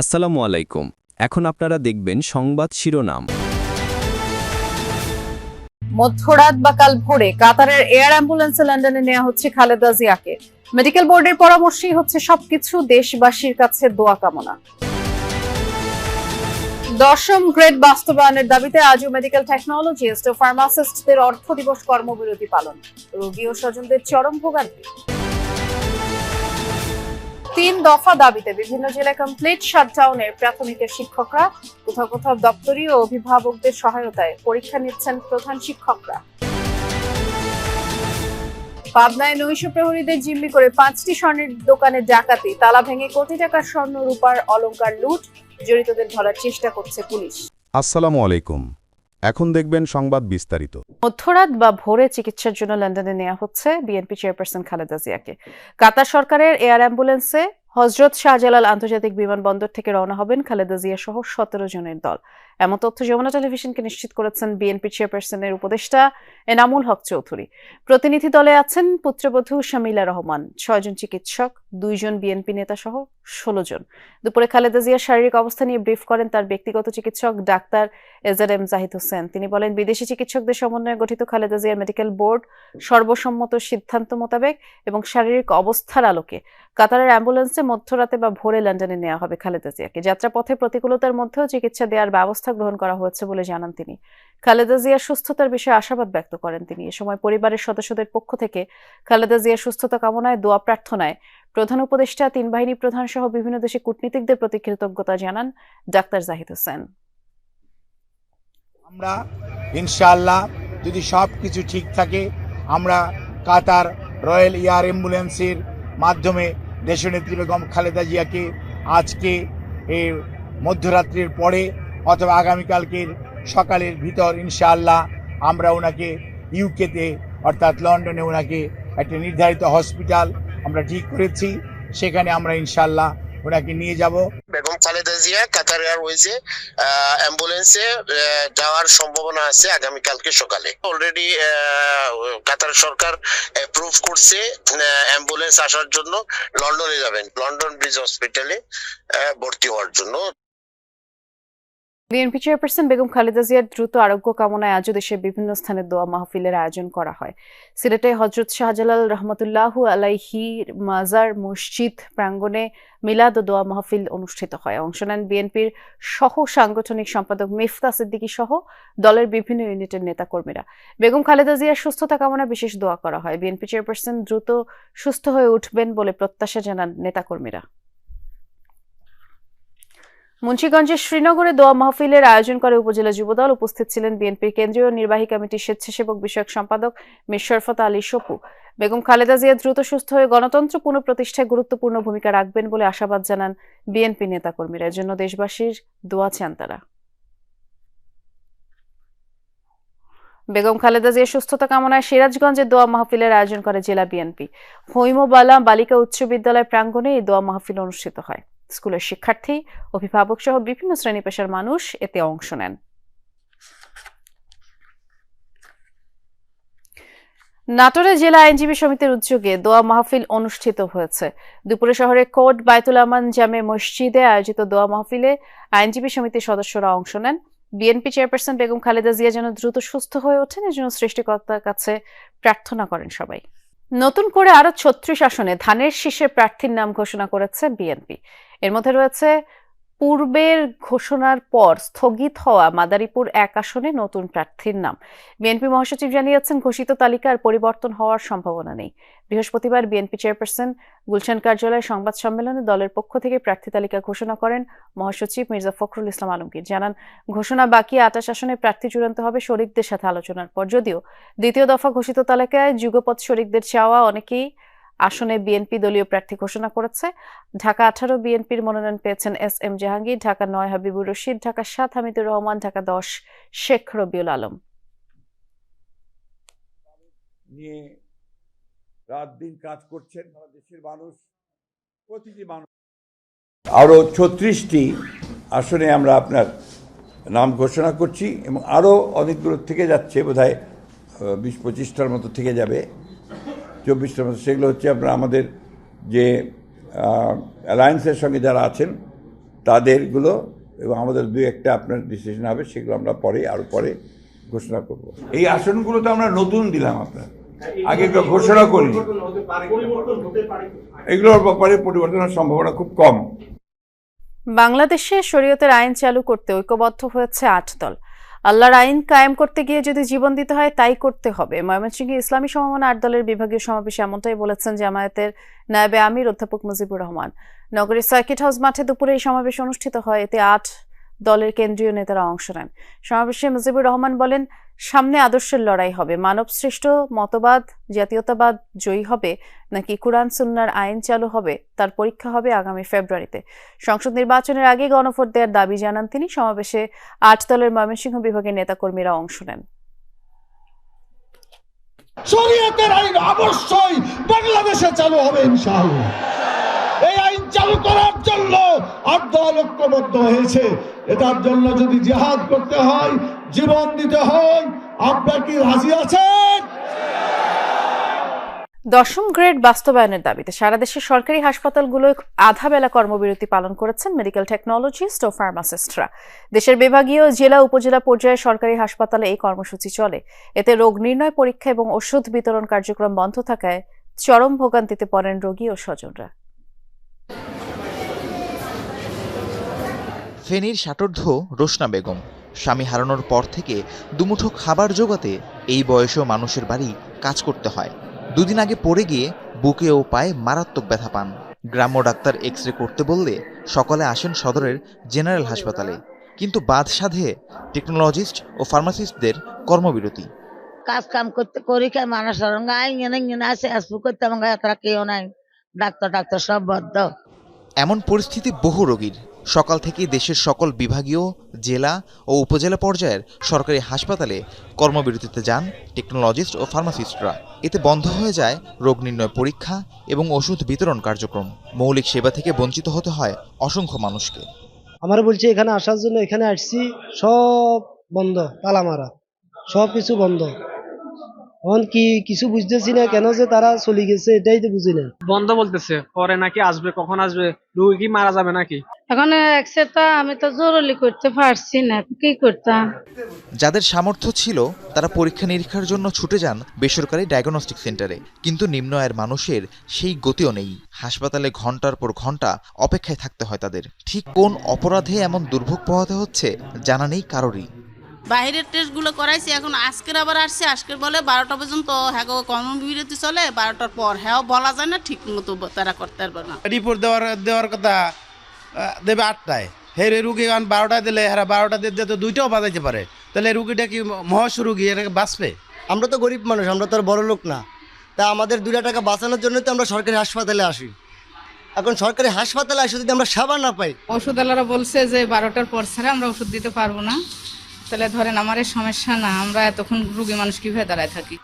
আসসালামু আলাইকুম। এখন আপনারা দেখবেন সংবাদ শিরোনাম। মধ্যরাত বা কাল ভোরে কাতারের এয়ার অ্যাম্বুলেন্সে লন্ডনে নেওয়া হচ্ছে খালেদা জিয়াকে। মেডিকেল বোর্ডের পরামর্শই হচ্ছে সবকিছু, দেশবাসীর কাছে দোয়া কামনা। দশম গ্রেড বাস্তবায়নের দাবিতে আজও মেডিকেল টেকনোলজিস্ট ও ফার্মাসিস্টদের অর্থ দিবস কর্মবিরতি পালন। রোগী ও স্বজনদের চরম ভোগান্তি। তিন দফা দাবিতে বিভিন্ন জেলায় কমপ্লিট শাটডাউনের প্রাথমিকের শিক্ষকরা, কোথাও কোথাও দপ্তরি ও অভিভাবকদের সহায়তায় পরীক্ষা নিচ্ছেন প্রধান শিক্ষকরা। পাবনায় নৈশ প্রহরীদের জিম্মি করে পাঁচটি স্বর্ণের দোকানে ডাকাতি, তালা ভেঙে কোটি টাকার স্বর্ণ রূপার অলংকার লুট, জড়িতদের ধরার চেষ্টা করছে পুলিশ। আসসালামু আলাইকুম। এখন দেখবেন সংবাদ বিস্তারিত। মধ্যরাত বা ভোরে চিকিৎসার জন্য লন্ডনে নেওয়া হচ্ছে বিএনপি চেয়ারপারসন খালেদা জিয়াকে। কাতার সরকারের এয়ার অ্যাম্বুলেন্সে হজরত শাহজালাল আন্তর্জাতিক বিমানবন্দর থেকে রওনা হবেন খালেদা জিয়া সহ সতেরো জনের দল। এমন তথ্য যমুনা টেলিভিশনকে নিশ্চিত করেছেন বিএনপি চেয়ারপারসনের উপদেষ্টা এনামুল হক চৌধুরী। প্রতিনিধি দলে আছেন পুত্রবধূ শামিলা রহমান ছয়জন চিকিৎসক দুইজন বিএনপি নেতা সহ ষোলো জন। দুপুরে খালেদা জিয়ার শারীরিক অবস্থা নিয়ে ব্রিফ করেন তার ব্যক্তিগত চিকিৎসক ডাক্তার এজার এম জাহিদ হোসেন। তিনি বলেন, বিদেশি চিকিৎসকদের সমন্বয়ে গঠিত খালেদা জিয়ার মেডিকেল বোর্ড সর্বসম্মত সিদ্ধান্ত মোতাবেক এবং শারীরিক অবস্থার আলোকে কাতারের অ্যাম্বুলেন্সে মধ্যরাতে বা ভোরে লন্ডনে নেওয়া হবে খালেদা জিয়াকে। যাত্রাপথে প্রতিকূলতার মধ্যেও চিকিৎসা দেওয়ার ব্যবস্থা গ্রহণ করা হয়েছে বলে জানান তিনি। খালেদা জিয়ার সুস্থতার বিষয়ে আশাবাদ ব্যক্ত করেন তিনি। এ সময় পরিবারের সদস্যদের পক্ষ থেকে খালেদা জিয়ার সুস্থতা কামনায় দোয়া প্রার্থনায় প্রধান উপদেষ্টা, তিন বাহিনী প্রধান সহ বিভিন্ন দেশে কূটনীতিকদের প্রতি কৃতজ্ঞতা জানান ডাক্তার জাহিদ হোসেন। আমরা ইনশাআল্লাহ যদি সব কিছু ঠিক থাকে, আমরা কাতার রয়্যাল এয়ার অ্যাম্বুলেন্সের মাধ্যমে দেশনেত্রী বেগম খালেদা জিয়াকে আজকে মধ্যরাত্রির পরে অথবা আগামীকালকের সকালের ভিতর, ইনশাআল্লাহ, আমরা ওনাকে ইউকেতে, অর্থাৎ লন্ডনে ওনাকে একটা নির্ধারিত হসপিটাল আমরা ঠিক করেছি। সেখানে আমরা, ইনশাআল্লাহ ওনাকে নিয়ে যাব। বেগম খালেদা জিয়া কাতার এয়ারওয়েজে অ্যাম্বুলেন্সে যাওয়ার সম্ভাবনা আছে আগামী কালকে সকালে অলরেডি কাতার সরকার অ্যাপ্রুভ করছে অ্যাম্বুলেন্স আসার জন্য লন্ডনে যাবেন। লন্ডন ব্রিজ হসপিটালে ভর্তি হওয়ার জন্য। বিএনপি চেয়ারপারসন বেগম খালেদা জিয়ার দ্রুত আরোগ্য কামনায় আজও দেশের বিভিন্ন স্থানে দোয়া মাহফিলের আয়োজন করা হয়। সিলেটে হজরত শাহজালাল রহমতুল্লাহ আলাইহির মাজার মসজিদ প্রাঙ্গণে মিলাদ ও দোয়া মাহফিল অনুষ্ঠিত হয়। অংশ নেন বিএনপির সহ সাংগঠনিক সম্পাদক মিফতা সিদ্দিকী সহ দলের বিভিন্ন ইউনিটের নেতাকর্মীরা। বেগম খালেদা জিয়ার সুস্থতা কামনায় বিশেষ দোয়া করা হয়। বিএনপি চেয়ারপারসন দ্রুত সুস্থ হয়ে উঠবেন বলে প্রত্যাশা জানান নেতাকর্মীরা। মুন্সিগঞ্জের শ্রীনগরে দোয়া মাহফিলের আয়োজন করে উপজেলা যুবদল উপস্থিত ছিলেন বিএনপির কেন্দ্রীয় নির্বাহী কমিটির স্বেচ্ছাসেবক বিষয়ক সম্পাদক মির শরফত আলী সপু। বেগম খালেদা জিয়া দ্রুত সুস্থ হয়ে গণতন্ত্র পুনঃপ্রতিষ্ঠায় গুরুত্বপূর্ণ ভূমিকা রাখবেন বলে আশাবাদ জানান বিএনপি নেতাকর্মীরা। এর জন্য দেশবাসীর দোয়া চান তারা। বেগম খালেদা জিয়া সুস্থতা কামনায় সিরাজগঞ্জে দোয়া মাহফিলের আয়োজন করে জেলা বিএনপি। হৈমবালা বালিকা উচ্চ বিদ্যালয় প্রাঙ্গণে এই দোয়া মাহফিল অনুষ্ঠিত হয়। স্কুলের শিক্ষার্থী অভিভাবক সহ বিভিন্ন শ্রেণি পেশার মানুষ এতে অংশ নেন। নাটোরে জেলা আইনজীবী সমিতির উদ্যোগে দোয়া মাহফিল অনুষ্ঠিত হয়েছে। দুপুরে শহরে কোট বায়তুল আমান জামে মসজিদে আয়োজিত দোয়া মাহফিলে আইনজীবী সমিতির সদস্যরা অংশ নেন। বিএনপি চেয়ারপারসন বেগম খালেদা জিয়া যেন দ্রুত সুস্থ হয়ে ওঠেন, এজন্য সৃষ্টিকর্তার কাছে প্রার্থনা করেন সবাই। নতুন করে আরও ছত্রিশ আসনে ধানের শীর্ষে প্রার্থীর নাম ঘোষণা করেছে বিএনপি। এর মধ্যে রয়েছে পূর্বের ঘোষণার পর স্থগিত হওয়া মাদারীপুর এক আসনে নতুন প্রার্থীর নাম। বিএনপি মহাসচিব জানিয়েছেন, ঘোষিত তালিকার পরিবর্তন হওয়ার সম্ভাবনা নেই। বৃহস্পতিবার বিএনপি চেয়ারপারসন গুলশান কার্যালয়ে সংবাদ সম্মেলনে দলের পক্ষ থেকে প্রার্থী তালিকা ঘোষণা করেন মহাসচিব মির্জা ফখরুল ইসলাম আলমগীর। জানান, ঘোষণা বাকি আটাশ আসনে প্রার্থী চূড়ান্ত হবে শরিকদের সাথে আলোচনার পর। যদিও দ্বিতীয় দফা ঘোষিত তালিকায় যুগপথ শরিকদের চাওয়া অনেকেই আসনে বিএনপি দলীয় প্রার্থী ঘোষণা করেছে। ঢাকা আঠারো, বিএনপির মনোনয়ন পেয়েছেন এস এম জাহাঙ্গীর, ঢাকা নয়, হাবিবুর রশিদ, ঢাকা সাত, হামিদুর রহমান, ঢাকা দশ, শেখ রবিউল আলম। নিয়ে রাত দিন কাজ করছেন দেশের মানুষ, প্রতিটি মানুষ। আরও ছত্রিশটি আসনে আমরা আপনার নাম ঘোষণা করছি এবং আরও অনেকগুলো থেকে যাচ্ছে, বোধহয় বিশ পঁচিশটার মতো থেকে যাবে। চব্বিশটার মতো সেগুলো হচ্ছে আপনার আমাদের যে অ্যালায়েন্সের সঙ্গে যারা আছেন, তাদেরগুলো এবং আমাদের দুই একটা আপনার ডিসিশন হবে, সেগুলো আমরা পরে আরও পরে ঘোষণা করব। এই আসনগুলো তো আমরা নতুন দিলাম আপনার। আগে ঘোষণা করিনি। এগুলোর ব্যাপারে পরিবর্তনের সম্ভাবনা খুব কম। বাংলাদেশে শরীয়তের আইন চালু করতে ঐক্যবদ্ধ হয়েছে আট দল। আল্লাহর আইন কায়েম করতে গিয়ে যদি জীবন দিতে হয়, তাই করতে হবে। ময়মনসিংহ ইসলামী সমমনা আট দলের বিভাগীয় সমাবেশে এমনটাই বলেছেন জামায়াতের নায়েবে আমির অধ্যাপক মুজিবুর রহমান। নগরীর সার্কিট হাউস মাঠে দুপুরে এই সমাবেশ অনুষ্ঠিত হয়। এতে আট দলের কেন্দ্রীয় নেতারা অংশ নেন। সমাবেশে মুজিবুর রহমান বলেন সামনে আদর্শের লড়াই হবে। মানব সৃষ্ট মতবাদ, জাতীয়তাবাদ জয়ী হবে নাকি কুরআন সুন্নার আইন চালু হবে, তার পরীক্ষা হবে আগামী ফেব্রুয়ারিতে। সংসদ নির্বাচনের আগে গণভোট দেওয়ার দাবি জানান তিনি। সমাবেশে আট দলের ময়মনসিংহ বিভাগের নেতাকর্মীরা অংশ নেন। শরীয়তের আইন অবশ্যই বাংলাদেশে চালু হবে ইনশাআল্লাহ। চালু করার জন্য আট দল ঐক্যবদ্ধ হয়েছে। এটার জন্য যদি জিহাদ করতে হয়, জীবন দিতে হয়, আপনার কি রাজি আছেন? দশম গ্রেড বাস্তবায়নের দাবিতে সারা দেশের সরকারি হাসপাতালগুলোয় আধা বেলা কর্মবিরতি পালন করেছেন মেডিকেল টেকনোলজিস্ট ও ফার্মাসিস্টরা। দেশের বিভাগীয় জেলা উপজেলা পর্যায়ে সরকারি হাসপাতালে এই কর্মসূচি চলে। এতে রোগ নির্ণয় পরীক্ষা এবং ওষুধ বিতরণ কার্যক্রম বন্ধ থাকায় চরম ভোগান্তিতে পড়েন রোগী ও স্বজনরা। ফেনীর ষাটর্ধ রোশনা বেগম। স্বামী হারানোর পর থেকে দুমুঠো খাবার জোগাতে এই বয়সেও মানুষের বাড়ি কাজ করতে হয়। দুদিন আগে পড়ে গিয়ে বুকে ও পায়ে মারাত্মক ব্যথা পান। গ্রাম্য ডাক্তার এক্স রে করতে বললে সকালে আসেন সদরের জেনারেল হাসপাতালে। কিন্তু বাদ সাধে টেকনোলজিস্ট ও ফার্মাসিস্টদের কর্মবিরতি। কাজ কাম করতে করি কে মানুষ আসে করতে কেউ নাই। ডাক্তার ডাক্তার সব বদ্ধ। এমন পরিস্থিতি বহু রোগীর। সকাল থেকে দেশের সকল বিভাগীয়, জেলা ও উপজেলা পর্যায়ের সরকারি হাসপাতালে কর্মবিরতিতে যান টেকনোলজিস্ট ও ফার্মাসিস্টরা। এতে বন্ধ হয়ে যায় রোগ নির্ণয় পরীক্ষা এবং ওষুধ বিতরণ কার্যক্রম। মৌলিক সেবা থেকে বঞ্চিত হতে হয় অসংখ্য মানুষকে। আমার বলছি, এখানে আসার জন্য এখানে আসছি, সব বন্ধ, তালা মারা। সব কিছু বন্ধ। এখন কি কিছু বুঝতেছি না কেন যে তারা চলে গেছে এটাই তো বুঝি না। বন্ধ বলতেছে পরে নাকি আসবে কখন আসবে? রুগী কি মারা যাবে নাকি? এখন এক্সরেটা আমি তো জরুরি করতে পারছি না কি করতাম? যাদের সামর্থ্য ছিল তারা পরীক্ষা নিরীক্ষার জন্য ছুটে যান বেসরকারি ডায়াগনস্টিক সেন্টারে কিন্তু নিম্ন আয়ের মানুষের সেই গতিও নেই। হাসপাতালে ঘণ্টার পর ঘণ্টা অপেক্ষায় থাকতে হয় তাদের। ঠিক কোন অপরাধে এমন দুর্ভোগ পোহাতে হচ্ছে জানা নেই কারোরই। বাইরের টেস্টগুলো করাইছি এখন আজকের আবার আসছে আজকের বলে বারোটা পর্যন্ত হ্যাঁ কর্মবিরতি চলে বারোটার পর হ্যাঁ বলা যায় না ঠিক মতো তারা করতে পারবে না। রিপোর্ট দেওয়ার দেওয়ার কথা দেবে আটটায়। হেরে রুগী এখন বারোটায় দিলে হ্যাঁ বারোটা দিয়ে তো দুইটাও বাজাইতে পারে। তাহলে রুগীটা কি মহাশ রুগী এটাকে বাঁচবে? আমরা তো গরিব মানুষ আমরা তো আর বড় লোক না। তা আমাদের দুটা টাকা বাঁচানোর জন্য তো আমরা সরকারি হাসপাতালে আসি। এখন সরকারি হাসপাতালে আসে যদি আমরা সেবা না পাই ওষুধওয়ালারা বলছে যে বারোটার পর ছাড়া আমরা ওষুধ দিতে পারব না। তাহলে ধরেন আমার সমস্যা না আমরা এতক্ষণ রুগী মানুষ কীভাবে দাঁড়ায় থাকি?